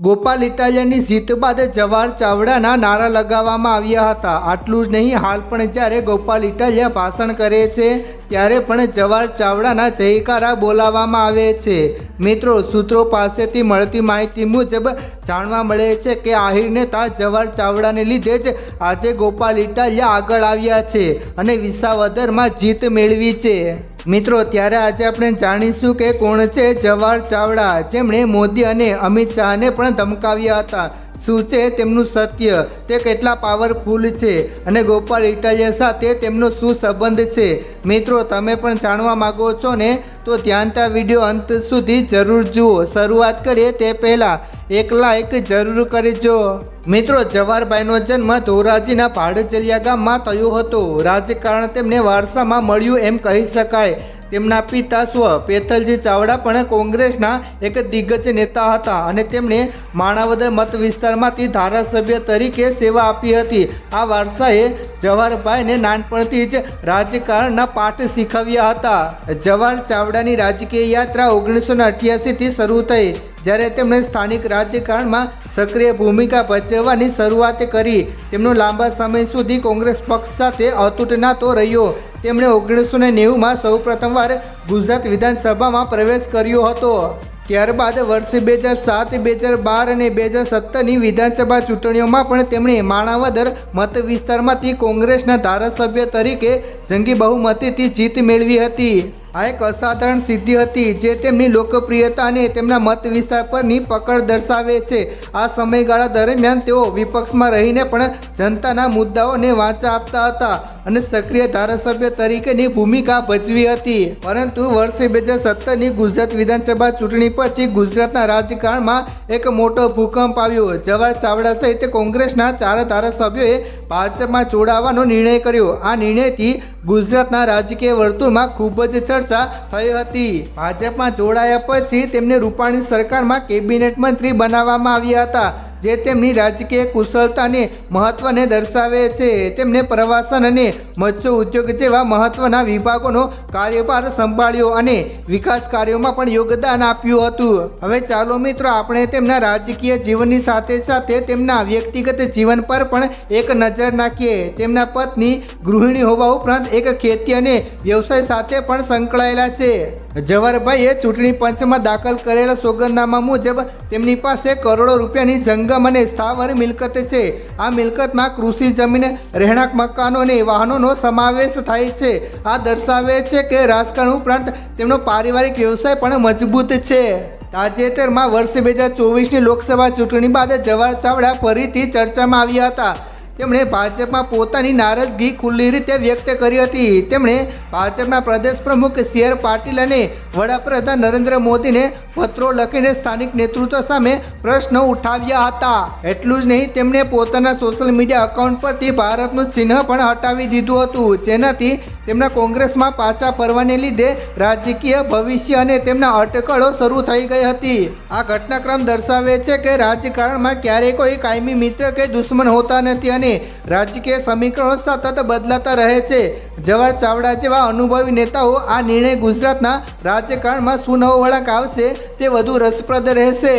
ગોપાલ ઇટાલિયાની જીત બાદ જવાહર ચાવડાના નારા લગાવવામાં આવ્યા હતા. આટલું જ નહીં, હાલ પણ જ્યારે ગોપાલ ઇટાલિયા ભાષણ કરે છે, ત્યારે પણ જવાહર ચાવડાના જયકારા બોલાવવામાં આવે છે. મિત્રો, સૂત્રો પાસેથી મળતી માહિતી મુજબ જાણવા મળે છે કે આહિર નેતા જવાહર ચાવડાને લીધે જ આજે ગોપાલ ઇટાલિયા આગળ આવ્યા છે અને વિસાવદરમાં જીત મેળવી છે. મિત્રો, ત્યારે આજે આપણે જાણીશું કે કોણ છે જવાહર ચાવડા. જેમણે મોદી અને અમિત શાહને પણ ધમકાવ્યા હતા. શું છે તેમનું સત્ય? તે કેટલા પાવરફુલ છે? અને ગોપાલ ઇટાલિયા સાથે તેમનો શું સંબંધ છે? મિત્રો, તમે પણ જાણવા માગો છો ને? તો ધ્યાનતા વીડિયો અંત સુધી જરૂર જુઓ. શરૂઆત કરીએ તે પહેલાં એક લાઈક જરૂર કરજો. મિત્રો, જવાહરભાઈનો જન્મ ધોરાજીના ભાડજલિયા ગામમાં થયો હતો. રાજકારણ તેમને વારસામાં મળ્યું એમ કહી શકાય. તેમના પિતા સ્વ પેથલજી ચાવડા પણ કોંગ્રેસના એક દિગ્ગજ નેતા હતા અને તેમણે માણાવદર મત વિસ્તારમાંથી ધારાસભ્ય તરીકે સેવા આપી હતી. આ વારસાએ જવાહરભાઈને નાનપણથી જ રાજકારણના પાઠ શીખવ્યા હતા. જવાહર ચાવડાની રાજકીય યાત્રા ઓગણીસો અઠ્યાસીથી શરૂ થઈ, જ્યારે તેમણે સ્થાનિક રાજકારણમાં સક્રિય ભૂમિકા ભજવવાની શરૂઆત કરી. તેમનો લાંબા સમય સુધી કોંગ્રેસ પક્ષ સાથે અતૂટ નાતો રહ્યો. તેમણે ઓગણીસો ને નેવુંમાં સૌ પ્રથમવાર ગુજરાત વિધાનસભામાં પ્રવેશ કર્યો હતો. ત્યારબાદ વર્ષ બે હજાર સાત, બે હજાર બાર અને બે હજાર સત્તરની વિધાનસભા ચૂંટણીઓમાં પણ તેમણે માણાવદર મત વિસ્તારમાંથી કોંગ્રેસના ધારાસભ્ય તરીકે જંગી બહુમતીથી જીત મેળવી હતી. આ એક અસાધારણ સિદ્ધિ હતી જે તેમની લોકપ્રિયતા અને તેમના મત વિસ્તાર પરની પકડ દર્શાવે છે. આ સમયગાળા દરમિયાન તેઓ વિપક્ષમાં રહીને પણ જનતાના મુદ્દાઓને વાંચા આપતા હતા. અને સક્રિય ધારાસભ્ય તરીકેની ભૂમિકા ભજવી હતી. પરંતુ વર્ષે બે હજાર સત્તરની ગુજરાત વિધાનસભા ચૂંટણી પછી ગુજરાતના રાજકારણમાં એક મોટો ભૂકંપ આવ્યો. જવાહર ચાવડા સહિત કોંગ્રેસના ચાર ધારાસભ્યોએ ભાજપમાં જોડાવાનો નિર્ણય કર્યો. આ નિર્ણયથી ગુજરાતના રાજકીય વર્તુળમાં ખૂબ જ ચર્ચા થઈ હતી. ભાજપમાં જોડાયા પછી તેમને રૂપાણી સરકારમાં કેબિનેટ મંત્રી બનાવવામાં આવ્યા હતા. જે તેમની રાજકીય કુશળતાને મહત્ત્વને દર્શાવે છે. તેમને પ્રવાસન અને મત્સ્ય ઉદ્યોગ જેવા મહત્ત્વના વિભાગોનો કાર્યભાર સંભાળ્યો અને વિકાસ કાર્યોમાં પણ યોગદાન આપ્યું હતું. હવે ચાલો મિત્રો, આપણે તેમના રાજકીય જીવનની સાથે સાથે તેમના વ્યક્તિગત જીવન પર પણ એક નજર નાખીએ. તેમના પત્ની, ગૃહિણી હોવા ઉપરાંત એક ખેતી અને વ્યવસાય સાથે પણ સંકળાયેલા છે. જવાહરભાઈએ ચૂંટણી પંચમાં દાખલ કરેલા સોગંદનામા મુજબ તેમની પાસે કરોડો રૂપિયાની જંગમ અને સ્થાવર મિલકત છે. આ મિલકતમાં કૃષિ જમીન, રહેણાંક મકાનો અને વાહનોનો સમાવેશ થાય છે. આ દર્શાવે છે કે રાજકારણ ઉપરાંત તેમનો પારિવારિક વ્યવસાય પણ મજબૂત છે. તાજેતરમાં વર્ષ બે હજાર ચોવીસની લોકસભા ચૂંટણી બાદ જવાહર ચાવડા ફરીથી ચર્ચામાં આવ્યા હતા. તેમણે ભાજપમાં પોતાની નારાજગી ખુલ્લી રીતે વ્યક્ત કરી હતી. તેમણે ભાજપના પ્રદેશ પ્રમુખ સી આર પાટીલ અને વડાપ્રધાન નરેન્દ્ર મોદીને પત્રો લખીને સ્થાનિક નેતૃત્વ સામે પ્રશ્નો ઉઠાવ્યા હતા. એટલું જ નહીં, તેમણે પોતાના સોશિયલ મીડિયા એકાઉન્ટ પરથી ભારતનું ચિહ્ન પણ હટાવી દીધું હતું. જેનાથી તેમના કોંગ્રેસમાં પાછા ફરવાને લીધે રાજકીય ભવિષ્ય અને તેમના અટકળો શરૂ થઈ ગઈ હતી. આ ઘટનાક્રમ દર્શાવે છે કે રાજકારણમાં ક્યારેય કોઈ કાયમી મિત્ર કે દુશ્મન હોતા નથી અને રાજકીય સમીકરણો સતત બદલાતા રહે છે. જવાહર ચાવડા જેવા અનુભવી નેતાઓ આ નિર્ણય ગુજરાતના રાજકારણમાં શું નવો વળાંક આવશે તે વધુ રસપ્રદ રહેશે.